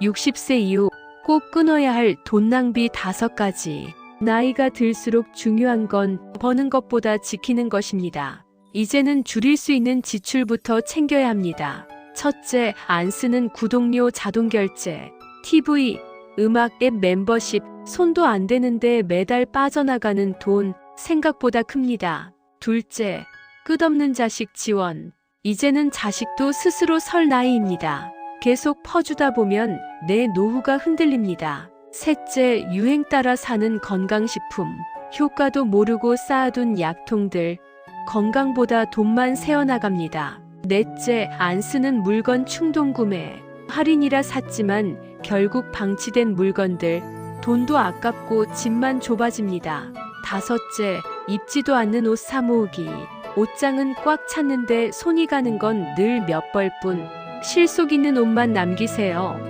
60세 이후 꼭 끊어야 할 돈 낭비 다섯 가지. 나이가 들수록 중요한 건 버는 것보다 지키는 것입니다. 이제는 줄일 수 있는 지출부터 챙겨야 합니다. 첫째, 안 쓰는 구독료 자동 결제. TV, 음악 앱 멤버십, 손도 안 대는데 매달 빠져나가는 돈 생각보다 큽니다. 둘째, 끝없는 자식 지원. 이제는 자식도 스스로 설 나이입니다. 계속 퍼주다 보면 내 노후가 흔들립니다. 셋째, 유행 따라 사는 건강식품. 효과도 모르고 쌓아둔 약통들. 건강보다 돈만 새어나갑니다. 넷째, 안 쓰는 물건 충동 구매. 할인이라 샀지만 결국 방치된 물건들. 돈도 아깝고 집만 좁아집니다. 다섯째, 입지도 않는 옷 사모으기. 옷장은 꽉 찼는데 손이 가는 건 늘 몇 벌뿐. 실속 있는 옷만 남기세요.